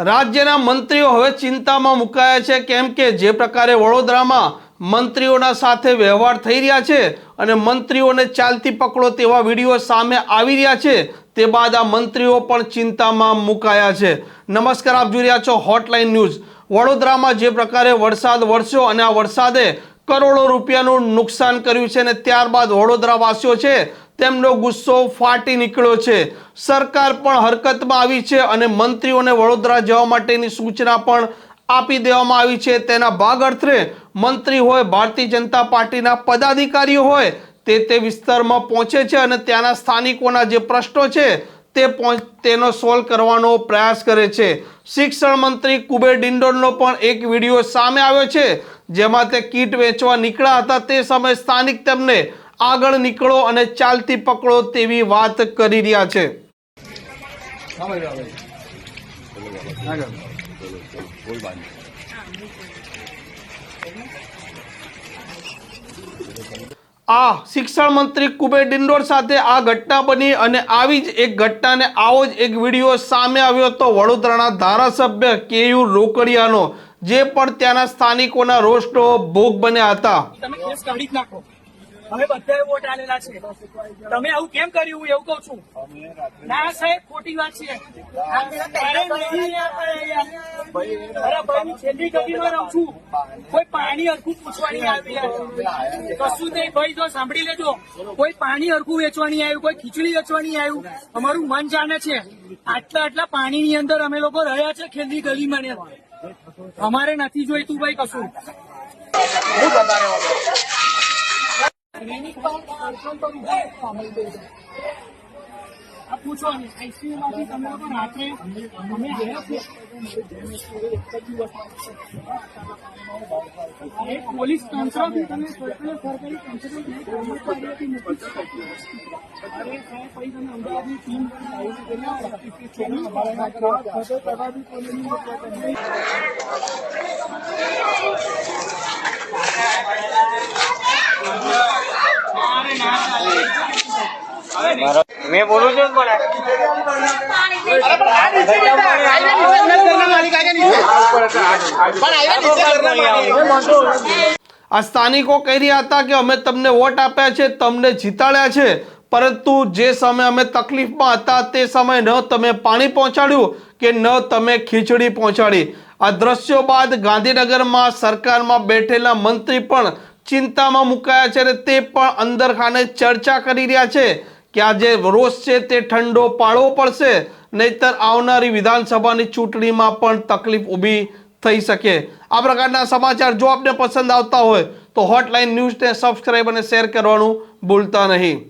રાજ્યના મંત્રીઓ હવે ચિંતામાં મુકાયા છે. કેમ કે જે પ્રકારે વડોદરામાં મંત્રીઓના સાથે વ્યવહાર થઈ રહ્યા છે અને મંત્રીઓને ચાલતી પકડો તેવા વીડિયો સામે આવી રહ્યા છે, તે બાદ આ મંત્રીઓ પણ ચિંતામાં મુકાયા છે. નમસ્કાર, આપ જોઈ રહ્યા છો હોટલાઇન ન્યૂઝ વડોદરામાં જે પ્રકારે વરસાદ વરસ્યો અને આ વરસાદે કરોડો રૂપિયાનું નુકસાન કર્યું છે અને ત્યારબાદ વડોદરાવાસીઓ છે તેમનો ગુસ્સો ફાટી નીકળ્યો છે. સરકાર પણ હરકતમાં આવી છે અને મંત્રીઓને વડોદરા જવા માટેની સૂચના પણ આપી દેવામાં આવી છે. તેના ભાગ અર્થે મંત્રી હોય, ભારતીય જનતા પાર્ટીના પદાધિકારીઓ હોય, તે તે વિસ્તારમાં પહોંચે છે અને ત્યાંના સ્થાનિકોના જે પ્રશ્નો છે તે તેનો સોલ્વ કરવાનો પ્રયાસ કરે છે. શિક્ષણ મંત્રી કુબેર ડિંડોરનો પણ એક વીડિયો સામે આવ્યો છે, જેમાં તે કીટ વેચવા નીકળ્યા હતા. તે સમયે સ્થાનિક તેમને આગળ નીકળો અને ચાલતી પકડો તેવી વાત કરી રહ્યા છે. આ શિક્ષણ મંત્રી કુબેર ડિંડોર સાથે આ ઘટના બની અને આવી જ એક ઘટનાને આવો જ એક વીડિયો સામે આવ્યો હતો. વડોદરાના ધારાસભ્ય કેયુ રોકડિયાનો, જે પણ ત્યાંના સ્થાનિકોના રોષનો ભોગ બન્યા હતા. તમે કેસ કાઢી જ નાખો. અમે બધાએ વોટ આલેલા છે. તમે આવું કેમ કર્યું? હું એવું કઉ છું. ના, સાહેબ, ખોટી વાત છે. છેલ્લી ગલીમાં રહું છું. કોઈ પાણી હરખું પૂછવાની આવી. કશું નહીં. ભાઈ, જો સાંભળી લેજો. કોઈ પાણી હરખું વેચવાની આવ્યું, કોઈ ખીચડી વેચવાની આવ્યું. અમારું મન જાણે છે. આટલા આટલા પાણીની અંદર અમે લોકો રહ્યા છે ખેલની ગલીમાં ને. અમારે નથી જોઈતું ભાઈ કશું. આ પૂછો આઈસીયુ માંથી તમે લોકો રાત્રે અમે આવ્યા છીએ. અરે પોલીસ તંત્ર બી તમે કોઈ પણ સરકારી તંત્ર બી કર્મચારીઓથી મૂકી શકો. અરે સાહેબ પછી તમે અમદાવાદની ટીમ આવી છે અરે ના ચાલે. મેં બોલું છું પણ આ સ્થાનિકો કહી રહ્યા હતા કે અમે તમને વોટ આપ્યા છે તમને જીતાડ્યા છે પરંતુ જે સમયે અમે તકલીફમાં હતા તે સમયે ન તમે પાણી પહોંચાડ્યું કે ન તમે ખીચડી પહોંચાડી. આ દ્રશ્યો બાદ ગાંધીનગરમાં સરકારમાં બેઠેલા મંત્રી પણ ચિંતામાં મુકાયા છે અને તે પણ અંદર ખાને ચર્ચા કરી રહ્યા છે. કે આ જે રોષ છે તે ઠંડો પાળવો પડશે, નહીતર આવનારી વિધાનસભાની ચૂંટણીમાં પણ તકલીફ ઊભી થઈ શકે. આ પ્રકારના સમાચાર જો આપને પસંદ આવતા હોય, તો હોટલાઇન ન્યૂઝને સબસ્ક્રાઈબ અને શેર કરવાનું ભૂલતા નહીં.